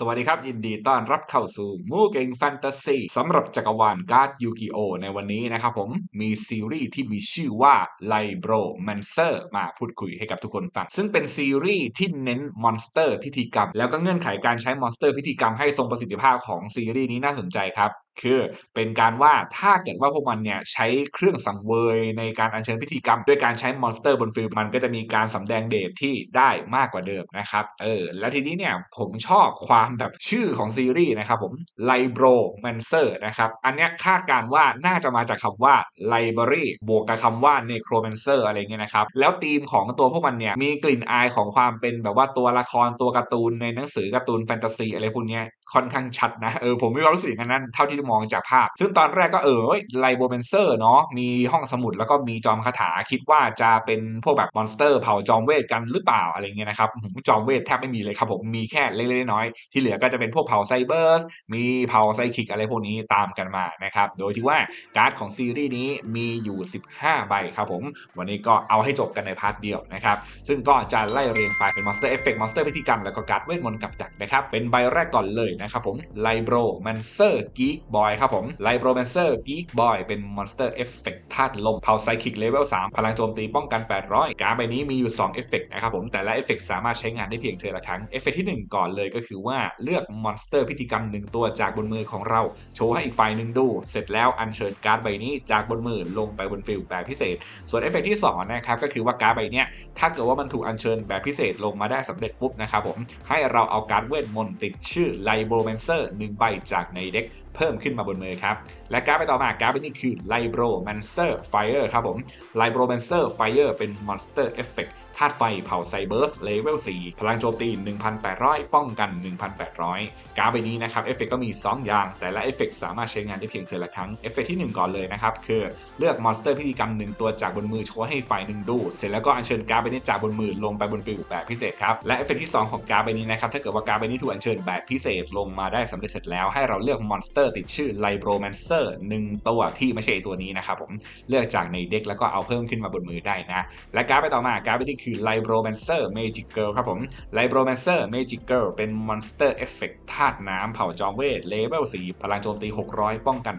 สวัสดีครับ ยินดีต้อนรับเข้าสู่มูเก่งแฟนตาซีสำหรับจักรวาลการ์ดยูกิโอในวันนี้นะครับผมมีซีรีส์ที่มีชื่อว่าไลโบรแมนเซอร์มาพูดคุยให้กับทุกคนฟัง ซึ่งเป็นซีรีส์ที่เน้นมอนสเตอร์พิธีกรรม แล้วก็เงื่อนไขการใช้มอนสเตอร์พิธีกรรมให้ทรงประสิทธิภาพของซีรีส์นี้น่าสนใจครับ คือเป็นการว่าถ้าเกิดว่าพวกมันเนี่ยใช้เครื่องสังเวยในการอัญเชิญพิธีกรรม ด้วยการใช้มอนสเตอร์บนฟิล์มันก็จะมีการสำแดงเดชที่ได้มากกว่าเดิมนะครับเออแล้วทีนี้เนี่ยผมชอบความแบบชื่อของซีรีส์นะครับผมไลโบรแมนเซอร์นะครับอันเนี้ยคาดการณ์ว่าน่าจะมาจากคำว่า library บวกกับคำว่า necromancer อะไรเงี้ยนะครับ แล้วธีมของตัวพวกมันเนี่ย มีกลิ่นอายของความเป็นแบบว่าตัวละครตัวการ์ตูนในหนังสือการ์ตูนแฟนตาซีอะไรพวกเนี้ย ค่อนข้างชัดนะเออผมมีความรู้สึกอย่างนั้นเท่าที่มองจากภาพ ซึ่งตอนแรกก็เออไลโบเบนเซอร์เนาะมีห้องสมุดแล้วก็มีจอมคาถาคิดว่าจะเป็นพวกแบบมอนสเตอร์เผาจอมเวทกันหรือเปล่าอะไรเงี้ยนะครับจอมเวทแทบไม่มีเลยครับผมมีแค่เล็กๆน้อยๆที่เหลือก็จะเป็นพวกเผาไซเบอร์สมีเผาไซคิกอะไรพวกนี้ตามกันมานะครับโดยที่ว่าการ์ดของซีรีส์นี้มีอยู่ 15 ใบครับผม วันนี้ก็เอาให้จบกันในพาร์ทเดียวนะครับซึ่งก็จะไล่เรียงไปเป็นมอนสเตอร์เอฟเฟกต์มอนสเตอร์พิธีกรรมแล้วก็การ์ดเวทมนต์กับดักนะครับเป็นใบแรกก่อนเลยนะครับผมไลโบรแมนเซอร์กีกบอยครับผมไลโบรแมนเซอร์กีกบอยเป็นมอนสเตอร์เอฟเฟกต์ธาตุลมเผาไซคิกเลเวล3พลังโจมตีป้องกัน 800 การ์ดใบนี้มีอยู่ 2 เอฟเฟกต์นะครับผมแต่ละเอฟเฟกต์สามารถใช้งานได้เพียงเทอละครั้งเอฟเฟกต์ที่ 1 ก่อนเลยก็คือว่าเลือกมอนสเตอร์พิธีกรรม1ตัวจากบนมือของเราโชว์ให้อีกฝ่ายหนึ่งดู เสร็จแล้วอัญเชิญการ์ดใบนี้จากบนมือลงไปบนฟิลแบบพิเศษ ส่วนเอฟเฟกต์ที่2นะครับก็คือว่าการ์ดใบนี้ถ้าเกิดว่ามันถูกอัญเชิญแบบพิเศษลงมาได้สำเร็จปุ๊บนะครับผมให้เราเอาการ์ดเวทมนต์ติดชื่อไลโบโรแมนเซอร์หนึ่งใบจากในเด็กเพิ่มขึ้นมาบนมือครับ และการ์ดไปต่อมาการ์ดนี้คือไลโบรแมนเซอร์ไฟเออร์ครับผมไลโบรแมนเซอร์ไฟเออร์เป็นมอนสเตอร์เอฟเฟกต์ ธาตุไฟเผาไซเบอร์สเลเวล 4 พลังโจมตี 1,800 ป้องกัน 1,800 การ์ดใบนี้นะครับเอฟเฟกก็มี 2 อย่าง แต่ละเอฟเฟกสามารถใช้งานได้เพียงเทอละครั้งเอฟเฟกที่ 1 ก่อนเลยนะครับ คือเลือกมอนสเตอร์พิธีกรรม 1 ตัวจากบนมือโชว์ให้ฝ่ายหนึ่งดู เสร็จแล้วก็อัญเชิญการ์ดใบนี้จากบนมือลงไปบนฟิลแบบพิเศษครับและเอฟเฟกที่ 2 ของการ์ดใบนี้นะครับถ้าเกิดว่าการ์ดใบนี้ถูกอัญเชิญแบบพิเศษลงมาได้สำเร็จเสร็จแล้วให้เราเลือกมอนสเตอร์ติดชื่อไลโบรแมนเซอร์หนึ่งตัวที่ไม่ใช่ตัวนี้นะครับผมเลือกจากในเด็กแล้วก็เอาเพิ่มขึ้นมาบนมือได้นะและการ์ดไปต่อมาการ์ดใบนี้คือไลโบรแมนเซอร์เมจิกเกิลครับผมไลโบรแมนเซอร์เมจิกเกิลเป็นมอนสเตอร์เอฟเฟกต์ธาตุน้ำเผ่าจอมเวทเลเวล4พลังโจมตี 600 ป้องกัน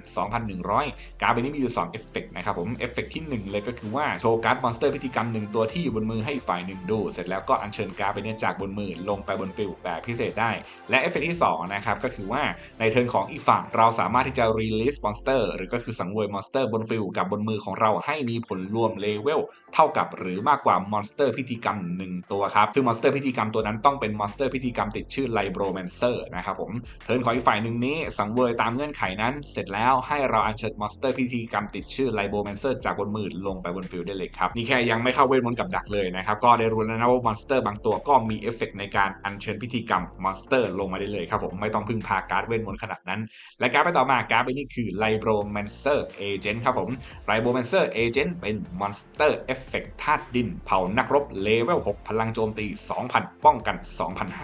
2,100 การ์ดใบนี้มีอยู่ 2 เอฟเฟกต์นะครับผม เอฟเฟกต์ที่ 1 เลยก็คือว่า โชว์การ์ดมอนสเตอร์พิธีกรรม 1 ตัวที่อยู่บนมือให้ฝ่ายหนึ่งดู เสร็จแล้วก็อัญเชิญการ์ดใบนี้จากบนมือลงไปบนฟิลแบบพิเศษได้ และเอฟเฟกต์ที่2นะครับก็คือว่าในเทิร์นของอีกฝั่งเราสามารถที่จะ release monster หรือก็คือสังเวยมอนสเตอร์บนฟิลกับบนมือของเราให้มีผลรวมเลเวลเท่ากับหรือมากกว่ามอนสเตอร์พิธีกรรม1ตัวครับ ซึ่งมอนสเตอร์พิธีกรรมตัวนั้นต้องเป็นมอนสเตอร์พิธีกรรมติดชื่อไลโบรแมนเซอร์นะครับผมเทิร์นของอีกฝ่ายหนึ่งนี้สังเวยตามเงื่อนไขนั้น เสร็จแล้วให้เราอัญเชิญมอนสเตอร์พิธีกรรมติดชื่อไลโบรแมนเซอร์จากบนมือลงไปบนฟิลด์ได้เลยครับนี่แค่ยังไม่เข้าเวทมนต์กับดักเลยนะครับก็ได้รู้แล้วนะว่ามอนสเตอร์บางตัวก็มีเอฟเฟกในการอัญเชิญพิธีกรรมมอนสเตอร์ลงมาได้เลยครับผมไม่ต้องพึ่งพาการ์ดเวทมนต์ขนาดนั้น และการ์ดไปต่อมาการ์ดไปนี่คือไลโบรแมนเซอร์เอเจนต์ครับผมไลโบรแมนเซอร์เอเจนต์เป็นมอนสเตอร์เอฟเฟกธาตุดินเผานักรบเลเวล 6 พลังโจมตี 2,000 ป้องกัน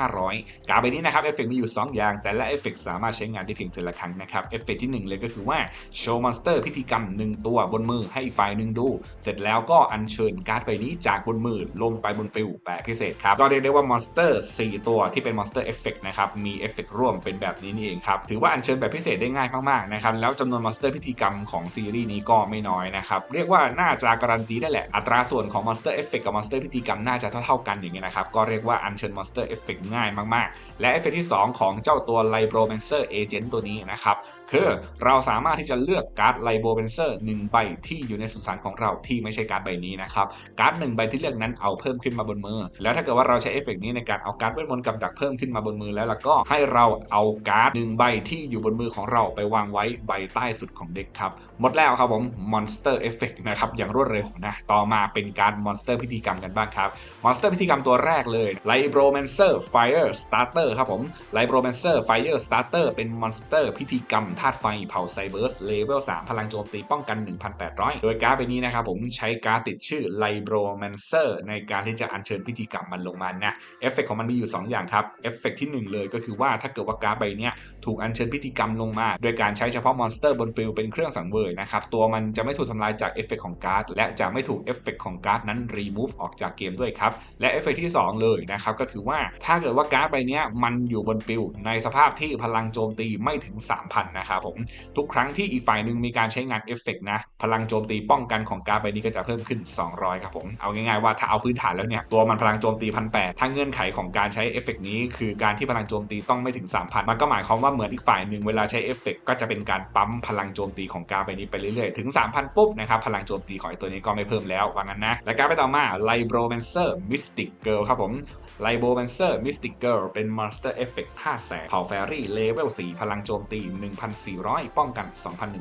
2,500 การ์ดใบนี้นะครับ เอฟเฟกมีอยู่ 2 อย่าง แต่ละเอฟเฟกสามารถใช้งานได้เพียงเทอละครั้งนะครับ เอฟเฟกที่ 1 เลยก็คือว่า โชว์มอนสเตอร์พิธีกรรม 1 ตัวบนมือให้อีกฝ่ายหนึ่งดู เสร็จแล้วก็อัญเชิญการ์ดใบนี้จากบนมือลงไปบนฟิลแบบพิเศษครับ ก็เรียกได้ว่ามอนสเตอร์ 4 ตัวที่เป็นมอนสเตอร์เอฟเฟกนะครับ มีเอฟเฟกร่วมเป็นแบบนี้นี่เองครับ ถือว่าอัญเชิญแบบพิเศษได้ง่ายมากๆนะครับ แล้วจำนวนมอนสเตอร์พิธีกรรมของซีรีส์นี้ก็ไม่น้อยนะครับ เรียกว่าน่าจะการันตีได้แหละ อัตราส่วนของมอนสเตอร์เอฟเฟกกับมอนสเตอร์พิธีกรรมน่าจะเท่าๆกันอย่างเงี้ยนะครับ ก็เรียกว่าอัญเชิญมอนสเตอร์เอฟเฟกง่ายมากๆ และเอฟเฟกที่ 2 ของเจ้าตัวไลโบรแมนเซอร์เอเจนต์ตัวนี้นะครับคือเราสามารถที่จะเลือกการ์ดไลโบรเบนเซอร์หนึ่งใบที่อยู่ในสุสานของเราที่ไม่ใช่การ์ดใบนี้นะครับการ์ดหนึ่งใบที่เลือกนั้นเอาเพิ่มขึ้นมาบนมือ แล้วถ้าเกิดว่าเราใช้เอฟเฟกนี้ในการเอาการ์ดเวทมนต์กับดักเพิ่มขึ้นมาบนมือแล้วแล้วก็ให้เราเอาการ์ดหนึ่งใบที่อยู่บนมือของเราไปวางไว้ใบใต้สุดของเด็กครับหมดแล้วครับผมมอนสเตอร์เอฟเฟกนะครับอย่างรวดเร็วนะต่อมาเป็นการมอนสเตอร์พิธีกรรมกันบ้างครับมอนสเตอร์พิธีกรรมตัวแรกเลยไลโบแมนเซอร์ไฟเออร์สตาร์เตอร์ครับผมไลโบแมนเซอร์ไฟเออร์สตาร์เตอร์เป็นมอนสเตอร์พิธีกรรมธาตุไฟเผาไซเบอร์สเลเวล3พลังโจมตีป้องกัน 1,800 โดยการ์ดใบนี้นะครับผมใช้การ์ดติดชื่อไลโบแมนเซอร์ในการที่จะอัญเชิญพิธีกรรมมันลงมานะเอฟเฟกของมันมีอยู่ 2 อย่างครับเอฟเฟกที่ 1 เลยก็คือว่าถ้าเกิดว่าการ์ดใบนี้ถูกอัญเชิญพิธีกรรมลงมา โดยการใช้เฉพาะมอนสเตอร์บนฟิลเป็นเครื่องสังเวยนะครับตัวมันจะไม่ถูกทำลายจากเอฟเฟกของการ์ดและจะไม่ถูกเอฟเฟกของการ์ดนั้นรีมูฟออกจากจากเกมด้วยครับ และเอฟเฟกต์ที่ 2 เลยนะครับก็คือว่าถ้าเกิดว่าการ์ดใบนี้มันอยู่บนฟิลในสภาพที่พลังโจมตีไม่ถึง 3,000 นะครับผม ทุกครั้งที่อีกฝ่ายหนึ่งมีการใช้งานเอฟเฟกต์นะ พลังโจมตีป้องกันของการ์ดใบนี้ก็จะเพิ่มขึ้น 200 ครับผม เอาง่ายๆว่าถ้าเอาพื้นฐานแล้วเนี่ย ตัวมันพลังโจมตีพันแปดถ้าเงื่อนไขของการใช้เอฟเฟกต์นี้ คือการที่พลังโจมตีต้องไม่ถึง 3,000 มันก็หมายความว่าเหมือนอีกฝ่ายหนึ่งเวลาใช้เอฟเฟกต์ก็จะเป็นการปั๊มพลังโจมตีของการ์ดใบนี้ไปเรื่อยๆถึง3,000ปุ๊บนะครับพลังโจมตีของไอตัวนี้ก็ไม่เพิ่มแล้วว่างั้นนะและการ์ดไปต่อมา Libromancer Mystic Girl ครับผมไลโบแมนเซอร์มิสติกเกิลเป็นมอนสเตอร์เอฟเฟกต์ธาตุแสงเผ่าแฟรี่เลเวล 4 พลังโจมตี 1,400 ป้องกัน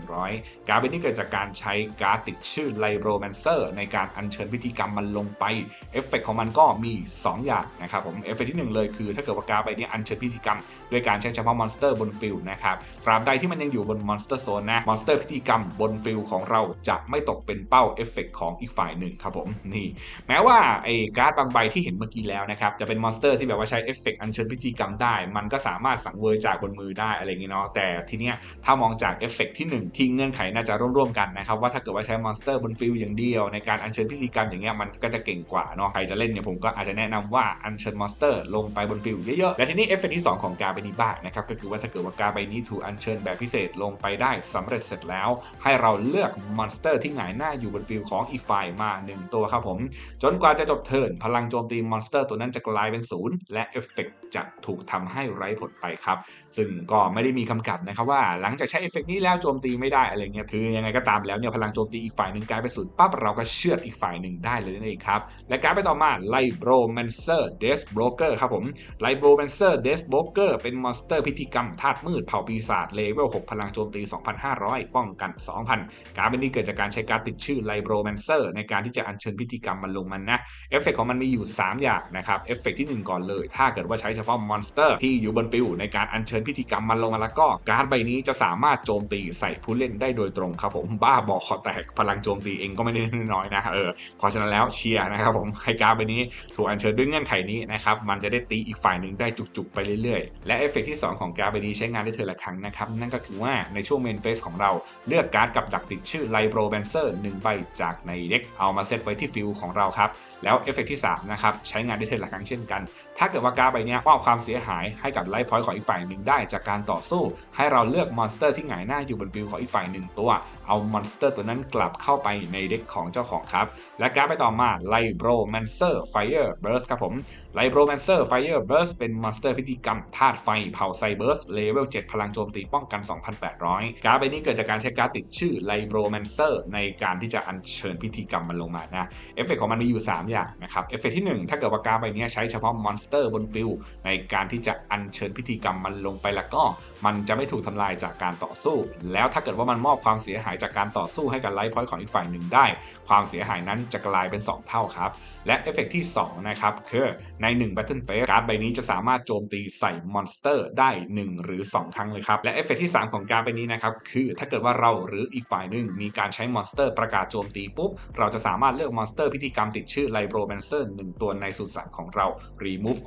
2,100 การ์ดนี้เกิดจากการใช้การ์ดติดชื่อไลโบแมนเซอร์ในการอัญเชิญพิธีกรรมมันลงไป เอฟเฟกต์ของมันก็มี 2 อย่างนะครับผม เอฟเฟกต์ที่ 1 เลยคือ ถ้าเกิดว่าการ์ดใบนี้อัญเชิญพิธีกรรมด้วยการใช้เฉพาะมอนสเตอร์บนฟิลนะครับตราบใดที่มันยังอยู่บนมอนสเตอร์โซนนะมอนสเตอร์พิธีกรรมบนฟิลของเราจะไม่ตกเป็นเป้าเอฟเฟกต์ของอีกฝ่ายหนึ่งครับผมนี่แม้ว่าไอ้การ์ดบางใบที่เห็นเมื่อกี้แล้วนะครับ จะเป็นมอนสเตอร์ที่แบบว่าใช้เอฟเฟกต์อัญเชิญพิธีกรรมได้ มันก็สามารถสังเวยจากบนมือได้อะไรเงี้เนาะแต่ทีเนี้ยถ้ามองจากเอฟเฟกต์ที่ 1 ที่เงื่อนไขน่าจะร่วมๆกันนะครับ ว่าถ้าเกิดว่าใช้มอนสเตอร์บนฟิลอย่างเดียว ในการอัญเชิญพิธีกรรมอย่างเงี้ยมันก็จะเก่งกว่าเนาะใครจะเล่นเนี่ยผมก็อาจจะแนะนำว่าอัญเชิญมอนสเตอร์ลงไปบนฟิลเยอะๆและทีนี้เอฟเฟกต์ที่ 2 ของการใบนี้บ้างนะครับก็คือว่าถ้าเกิดว่าการใบนี้ถูกอัญเชิญแบบพิเศษลงไปได้สำเร็จเสร็จแล้ว ให้เราเลือกมอนสเตอร์ที่หงายหน้าอยู่บนฟิลของอีกฝ่ายมา 1 ตัวครับผมจนกว่าจะจบเทิร์นพลังโจมตีมอนสเตอร์ตัวนั้นจะกลายเป็นศูนย์และเอฟเฟกต์จะถูกทำให้ไร้ผลไปครับ ซึ่งก็ไม่ได้มีคำกัดนะครับว่าหลังจากใช้เอฟเฟกต์นี้แล้วโจมตีไม่ได้อะไรเงี้ยคือยังไงก็ตามแล้วเนี่ยพลังโจมตีอีกฝ่ายหนึ่งกลายเป็นศูนย์ปั๊บเราก็เชื่อดอีกฝ่ายหนึ่งได้เลยนั่นเองครับ และการไปต่อมาไลโบรแมนเซอร์เดสโบรเกอร์ครับผมไลโบรแมนเซอร์เดสโบรเกอร์เป็นมอนสเตอร์พิธีกรรมธาตุมืดเผ่าปีศาจเลเวล6พลังโจมตี 2,500 ป้องกัน 2,000 การเป็นนี้เกิดจากการใช้การติดชื่อไลโบรแมนเซอร์ในการที่จะอัญเชิญพิธีกรรมมันลงมันนะเอฟเฟกของมันมีอยู่ 3 อย่างนะครับเอฟเฟกที่ 1 ก่อนเลย ถ้าเกิดว่าใช้เฉพาะมอนสเตอร์ที่อยู่บนฟิลในการอัญเชิญพิธีกรรมมันลงมาแล้วก็การ์ดใบนี้จะสามารถโจมตีใส่ผู้เล่นได้โดยตรงครับผมบ้าบอขอแตกพลังโจมตีเองก็ไม่ได้น้อยนะเออเพราะฉะนั้นแล้วเชียร์นะครับผมให้การ์ดใบนี้ถูกอัญเชิญด้วยเงื่อนไขนี้นะครับมันจะได้ตีอีกฝ่ายหนึ่งได้จุกๆไปเรื่อยๆ และเอฟเฟกที่ 2 ของการ์ดใบนี้ใช้งานได้เธอละครั้งนะครับนั่นก็คือว่าในช่วงเมนเฟสของเราเลือกการ์ดกับดักติดชื่อไลโบรแบนเซอร์หนึ่งใบจากในเด็กเอามาเซตไว้ที่ฟิลของเราครับ แล้วเอฟเฟกที่3นะครับใช้งานได้เธอละครั้งเช่นกัน ถ้าเกิดว่าการ์ดใบนี้มอบความเสียหายให้กับไลฟ์พอยต์ของอีกฝ่ายหนึ่งได้จากการต่อสู้ ให้เราเลือกมอนสเตอร์ที่หงายหน้าอยู่บนฟิลของอีกฝ่ายหนึ่งตัว เอามอนสเตอร์ตัวนั้นกลับเข้าไปในเด็กของเจ้าของครับ และการไปต่อมาไลโบรแมนเซอร์ไฟเออร์เบิร์สครับผมไลโบรแมนเซอร์ไฟเออร์เบิร์สเป็นมอนสเตอร์พิธีกรรมธาตุไฟเผาไซเบิร์สเลเวล7พลังโจมตีป้องกัน 2,800 การ์ดใบนี้เกิดจากการใช้การ์ดติดชื่อไลโบรแมนเซอร์ในการที่จะอัญเชิญพิธีกรรมมันลงมานะเอฟเฟกของมันมีอยู่ 3 อย่างนะครับเอฟเฟกที่ 1 ถ้าเกิดว่าการ์ดใบนี้ใช้เฉพาะมอนสเตอร์บนฟิลในการที่จะอัญเชิญพิธีกรรมมันลงไปแล้วก็ มันจะไม่ถูกทำลายจากการต่อสู้ แล้วถ้าเกิดว่ามันมอบความเสียหายจากการต่อสู้ให้กับไลฟ์พอยต์ของอีกฝ่ายหนึ่งได้ ความเสียหายนั้นจะกลายเป็น 2 เท่าครับ และเอฟเฟกที่2นะครับคือใน1 Battle Phase การ์ดใบนี้จะสามารถโจมตีใส่มอนสเตอร์ได้ 1 หรือ 2 ครั้งเลยครับ และเอฟเฟกที่ 3 ของการ์ดใบนี้นะครับคือถ้าเกิดว่าเราหรืออีกฝ่ายหนึ่งมีการใช้มอนสเตอร์ประกาศโจมตีปุ๊บเราจะสามารถเลือกมอนสเตอร์พิธีกรรมติดชื่อไลโบรแมนเซอร์หนึ่งตัวในสุสานของเรา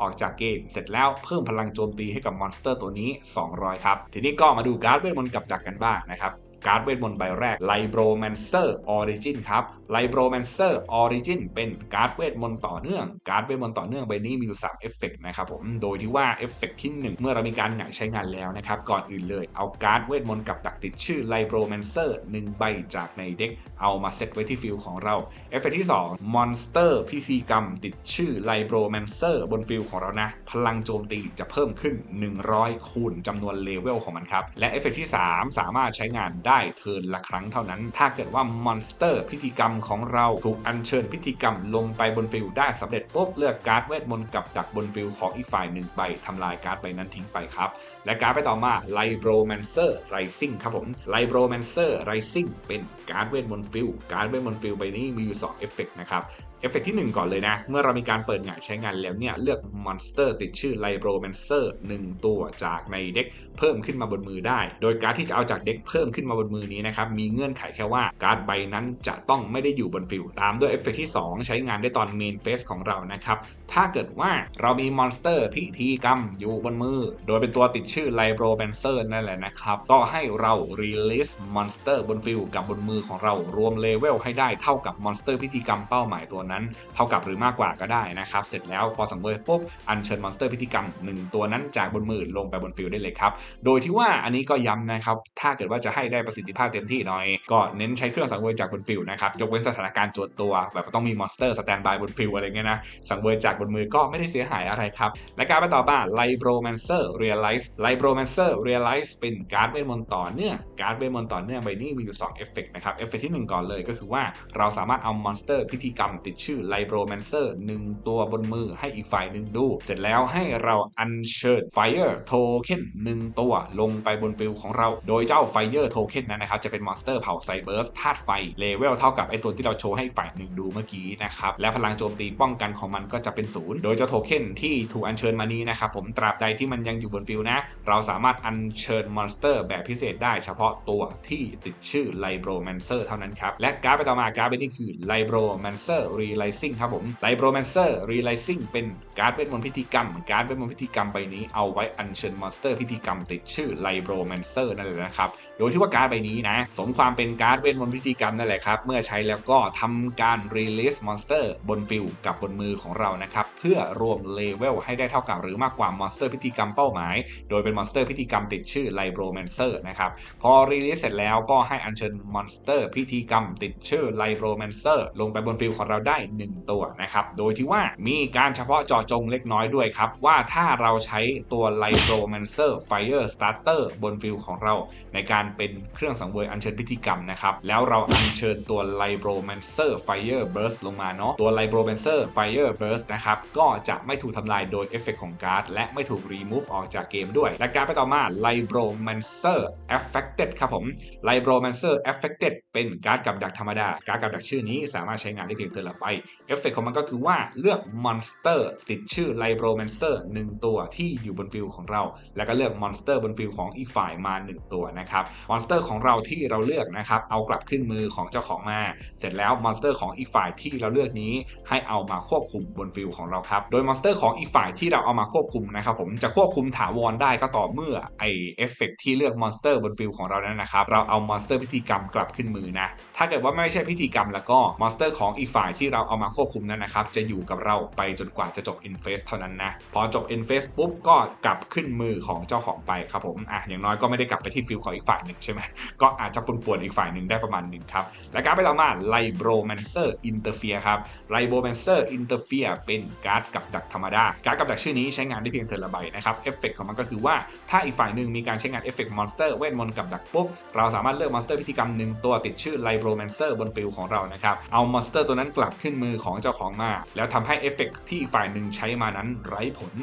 ออกจากเกมเสร็จแล้วเพิ่มพลังโจมตีให้กับมอนสเตอร์ตัวนี้ 200 ครับ ทีนี้ก็มาดูการ์ดเวทมนต์กับดักกันบ้างนะครับ การ์ดเวทมนต์ใบแรก Libromancer Origin ครับ Libromancer Origin เป็นการ์ดเวทมนต์ต่อเนื่อง การ์ดเวทมนต์ต่อเนื่องใบนี้มีอยู่3เอฟเฟกต์นะครับผมโดยที่ว่าเอฟเฟกต์ที่ 1 เมื่อเรามีการหงายใช้งานแล้วนะครับ ก่อนอื่นเลยเอาการ์ดเวทมนต์กับดักติดชื่อ Libromancer 1ใบจากในเด็กเอามาเซตไว้ที่ฟิลของเราเอฟเฟกต์ที่2 Monster พิธีกรรมติดชื่อ Libromancer บนฟิลของเรานะ พลังโจมตีจะเพิ่มขึ้น 100 คูณจำนวนเลเวลของมันครับและเอฟเฟกต์ที่ 3 สามารถใช้งานได้เทินละครั้งเท่านั้น ถ้าเกิดว่ามอนสเตอร์พิธีกรรมของเราถูกอัญเชิญพิธีกรรมลงไปบนฟิลได้สำเร็จปุ๊บเลือกการ์ดเวทมนต์กับดักบนฟิลของอีกฝ่ายหนึ่งใบทำลายการ์ดใบนั้นทิ้งไปครับ และการ์ดไปต่อมา Libromancer Rising ครับผม Libromancer Rising เป็นการ์ดเวทมนต์ฟิลการ์ดเวทมนต์ฟิลใบนี้มีอยู่2เอฟเฟกต์นะครับเอฟเฟกที่ 1 ก่อนเลยนะ เมื่อเรามีการเปิดหงายใช้งานแล้วเนี่ย เลือกมอนสเตอร์ติดชื่อ Libromancer 1ตัวจากในเด็กเพิ่มขึ้นมาบนมือได้ โดยการที่จะเอาจากเด็กเพิ่มขึ้นมาบนมือนี้นะครับ มีเงื่อนไขแค่ว่าการ์ดใบนั้นจะต้องไม่ได้อยู่บนฟิลตามด้วยเอฟเฟกที่ 2 ใช้งานได้ตอนเมนเฟสของเรานะครับ ถ้าเกิดว่าเรามีมอนสเตอร์พิธีกรรมอยู่บนมือ โดยเป็นตัวติดชื่อไลโบรแบนเซอร์นั่นแหละนะครับ ก็ให้เรา release มอนสเตอร์บนฟิลกับบนมือของเรารวมเลเวลให้ได้เท่ากับมอนสเตอร์พิธีกรรมเป้าหมายตัวนั้น เท่ากับหรือมากกว่าก็ได้นะครับ เสร็จแล้วพอสังเวยปุ๊บอัญเชิญมอนสเตอร์พิธีกรรม 1 ตัวนั้นจากบนมือลงไปบนฟิลได้เลยครับ โดยที่ว่าอันนี้ก็ย้ำนะครับถ้าเกิดว่าจะให้ได้ประสิทธิภาพเต็มที่หน่อย ก็เน้นใช้เครื่องสังเวยจากบนฟิลนะครับยกเว้นสถานการณ์จวดตัวแบบต้องมีมอนสเตอร์สแตนบายบนฟิลอะไรเงี้ยนะสังเวยจากบนมือก็ไม่ได้เสียหายอะไรครับ และการไปต่อมา Libromancer Realize Libromancer Realize เป็นการ์ดเวทมนต์ต่อเนื่องการ์ดเวทมนต์ต่อเนื่องใบนี้มีอยู่2เอฟเฟกต์นะครับเอฟเฟกต์ที่ 1 ก่อนเลยก็คือว่าเราสามารถเอามอนสเตอร์พิธีกรรมติดชื่อ Libromancer 1 ตัวบนมือให้อีกฝ่ายหนึ่งดู เสร็จแล้วให้เราอัญเชิญ Fire Token 1 ตัวลงไปบนฟิลของเรา โดยเจ้า Fire Token นั้นนะครับจะเป็นมอนสเตอร์เผ่าไซเบิร์สธาตุไฟเลเวลเท่ากับไอตัวที่เราโชว์ให้อีกฝ่ายหนึ่งดูเมื่อกี้นะครับและพลังโจมตีป้องกันของมันก็จะเป็นศูนย์โดยเจ้าโทเค็นที่ถูกอัญเชิญมานี้นะครับผมตราบใดที่มันยังอยู่บนฟิลนะเราสามารถอัญเชิญมอนสเตอร์แบบพิเศษได้เฉพาะตัวที่ติดชื่อ Libromancer เท่านั้นครับ และการ์ดไปต่อมาการ์ดเป็นนี่คือ Libromancer Realizing ครับผม Libromancer Realizing เป็นการ์ดเวทมนพิธีกรรม การ์ดเวทมนพิธีกรรมใบนี้เอาไว้อัญเชิญมอนสเตอร์พิธีกรรมติดชื่อ Libromancer นั่นเลยนะครับ โดยที่ว่าการ์ดใบนี้นะ สมความเป็นการ์ดเวทมนต์พิธีกรรมนั่นแหละครับ เมื่อใช้แล้วก็ทำการ release monster บนฟิลกับบนมือของเรานะครับ เพื่อรวมเลเวลให้ได้เท่ากับหรือมากกว่ามอนสเตอร์พิธีกรรมเป้าหมาย โดยเป็นมอนสเตอร์พิธีกรรมติดชื่อ Libromancer นะครับ พอ release เสร็จแล้วก็ให้อัญเชิญมอนสเตอร์พิธีกรรมติดชื่อ Libromancer ลงไปบนฟิลของเราได้ 1 ตัวนะครับ โดยที่ว่ามีการเฉพาะเจาะจงเล็กน้อยด้วยครับว่าถ้าเราใช้ตัว Libromancer Fire Starter บนฟิลของเราในการเป็นเครื่องสังเวยอัญเชิญพิธีกรรมนะครับ แล้วเราอัญเชิญตัว Libromancer Fire Burst ลงมาเนาะตัว Libromancer Fire Burst นะครับก็จะไม่ถูกทำลายโดยเอฟเฟกของการ์ดและไม่ถูก remove ออกจากเกมด้วย และการไปต่อมา Libromancer Affected ครับผม Libromancer Affected เป็นการ์ดกับดักธรรมดา การ์ดกับดักชื่อนี้สามารถใช้งานได้เพียงเธอละไปเอฟเฟกของมันก็คือว่าเลือกมอนสเตอร์ติดชื่อ Libromancer 1ตัวที่อยู่บนฟิลของเรา แล้วก็เลือกมอนสเตอร์บนฟิลของอีกฝ่ายมา 1 ตัวนะครับมอนสเตอร์ของเราที่เราเลือกนะครับเอากลับขึ้นมือของเจ้าของมา เสร็จแล้วมอนสเตอร์ของอีกฝ่ายที่เราเลือกนี้ให้เอามาควบคุมบนฟิลของเราครับโดยมอนสเตอร์ของอีกฝ่ายที่เราเอามาควบคุมนะครับผมจะควบคุมถาวรได้ก็ต่อเมื่อไอเอฟเฟกที่เลือกมอนสเตอร์บนฟิลของเรานั้นนะครับเราเอามอนสเตอร์พิธีกรรมกลับขึ้นมือนะถ้าเกิดว่าไม่ใช่พิธีกรรมแล้วก็มอนสเตอร์ของอีกฝ่ายที่เราเอามาควบคุมนั้นนะครับจะอยู่กับเราไปจนกว่าจะจบ i n f a c e เท่านั้นนะพอจบ i n f a c e ปุ๊บก็กลับขึ้นมือของเจ้าของไปครับผมอะอย่างน้อยก็ไม่ได้กลับไปที่ฟิลของอีกฝ่ายหนึ่งใช่ไหมก็อาจจะปนป่วนๆอีกฝ่ายหนึ่งได้ประมาณหนึ่งครับ และการไปต่อมา Libromancer Interfere ครับ Libromancer Interfere เฟียเป็นการ์ดกับดักธรรมดา การ์ดกับดักชื่อนี้ใช้งานได้เพียงเทอร์ละใบนะครับเอฟเฟกของมันก็คือว่าถ้าอีกฝ่ายหนึ่งมีการใช้งานเอฟเฟกมอนสเตอร์เวทมนต์กับดักปุ๊บเราสามารถเลือกมอนสเตอร์พิธีกรรมหนึ่งตัวติดชื่อ Libromancer บนฟิลของเรานะครับเอามอนสเตอร์ตัวนั้นกลับขึ้นมือของเจ้าของมา แล้วทำให้เอฟเฟกที่อีกฝ่ายหนึ่งใช้มานั้นไร้ผล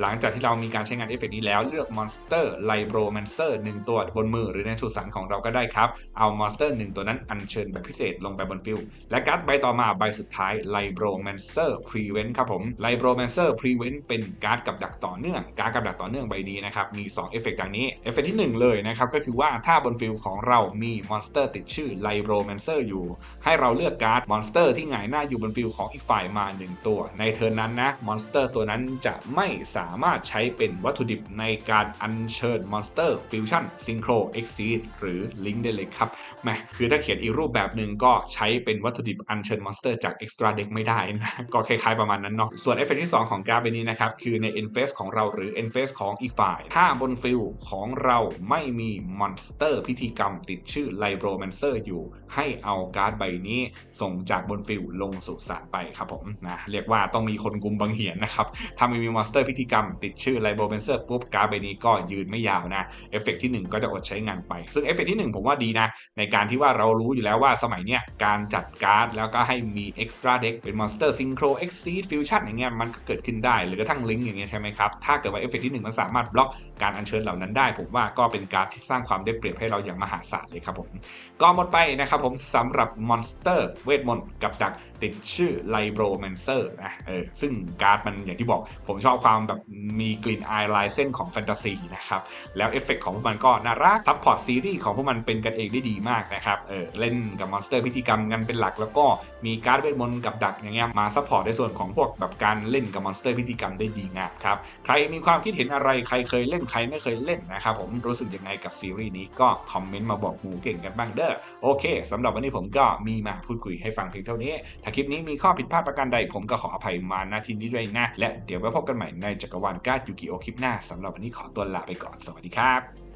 หลังจากที่เรามีการใช้งานเอฟเฟกนี้แล้วเลือกมอนสเตอร์ไลโบรแมนเซอร์หนึ่งตัวบนมือหรือในสุสานของเราก็ได้ครับ เอามอนสเตอร์หนึ่งตัวนั้นอัญเชิญแบบพิเศษลงไปบนฟิลและการ์ดใบต่อมาใบสุดท้ายไลโบรแมนเซอร์พรีเวนต์ครับผมไลโบรแมนเซอร์พรีเวนต์เป็นการ์ดกับดักต่อเนื่อง การ์ดกับดักต่อเนื่องใบนี้นะครับมี2เอฟเฟกดังนี้เอฟเฟกที่ 1 เลยนะครับก็คือว่าถ้าบนฟิลของเรามีมอนสเตอร์ติดชื่อไลโบรแมนเซอร์อยู่ ให้เราเลือกการ์ดมอนสเตอร์ที่หงายหน้าอยู่บนฟิลของอีกฝ่ายมา 1 ตัว ในเทิร์นนั้นนะมอนสเตอร์ตัวนั้นจะไม่สาามารถใช้เป็นวัตถุดิบในการอัญเชิญมอนสเตอร์ฟิวชั่นซิงโครเอ็กซีดหรือลิงก์ได้เลยครับแมคือถ้าเขียนอีกรูปแบบหนึ่งก็ใช้เป็นวัตถุดิบอัญเชิญมอนสเตอร์จากเอ็กซ์ตร้าเด็กไม่ได้นะก็คล้ายๆประมาณนั้นเนาะส่วนเอฟเฟกที่ 2 ของการ์ดใบนี้นะครับ คือใน e n f a c e ของเราหรือ e n f a c e ของอีกฝ่าย ถ้าบนฟิลของเราไม่มีมอนสเตอร์พิธีกรรมติดชื่อไลโบรแมนเซอร์อยู่ ให้เอาการ์ดใบนี้ส่งจากบนฟิลลงสู่สารไปครับผมนะเรียกว่าต้องมีคนกุมบังเหียนนะครับถ้าไม่มีมอนสเตอร์พิธีกรรมติดชื่อไลโบรแมนเซอร์ปุ๊บการ์ดใบนี้ก็ยืนไม่ยาวนะเอฟเฟกที่ 1 ก็จะอดใช้งานไป ซึ่งเอฟเฟกที่ 1 ผมว่าดีนะ ในการที่ว่าเรารู้อยู่แล้วว่าสมัยเนี้ยการจัดการ์ดแล้วก็ให้มี extra deck เด็กเป็น monster synchro exceed fusion อย่างเงี้ยมันก็เกิดขึ้นได้ หรือกระทั่งลิงก์อย่างเงี้ยใช่ไหมครับถ้าเกิดว่าเอฟเฟกที่ 1 มันสามารถบล็อกการอัญเชิญเหล่านั้นได้ ผมว่าก็เป็นการ์ดที่สร้างความได้เปรียบให้เราอย่างมหาศาลเลยครับผมก็หมดไปนะครับผมสำหรับมอนสเตอร์เวทมนต์กับดักติดชื่อไลโบรแมนเซอร์นะเออซึ่งการ์ดมันอย่างที่บอกผมชอบความแบบมีกลิ่นอายลายเส้นของแฟนตาซีนะครับ แล้วเอฟเฟกต์ของพวกมันก็น่ารักซัพพอร์ตซีรีส์ของพวกมันเป็นกันเองได้ดีมากนะครับเออเล่นกับมอนสเตอร์พิธีกรรมกันเป็นหลัก แล้วก็มีการ์ดเวทมนต์กับดักอย่างเงี้ยมาซัพพอร์ตในส่วนของพวกแบบการเล่นกับมอนสเตอร์พิธีกรรมได้ดีงามครับใครมีความคิดเห็นอะไรใครเคยเล่นใครไม่เคยเล่นนะครับผมรู้สึกยังไงกับซีรีส์นี้ก็คอมเมนต์มาบอกหมูเก่งกันบ้างเด้อโอเคสำหรับวันนี้ผมก็มีมาพูดคุยให้ฟังเพียงเท่านี้ ถ้าคลิปนี้มีข้อผิดพลาดประการใดผมก็ขออภัยมาณที่นี้ด้วยนะและเดี๋ยวไว้พบกันใหม่ในจักรวาลการ์ดยูกิโอคลิปหน้าสำหรับวันนี้ขอตัวลาไปก่อนสวัสดีครับ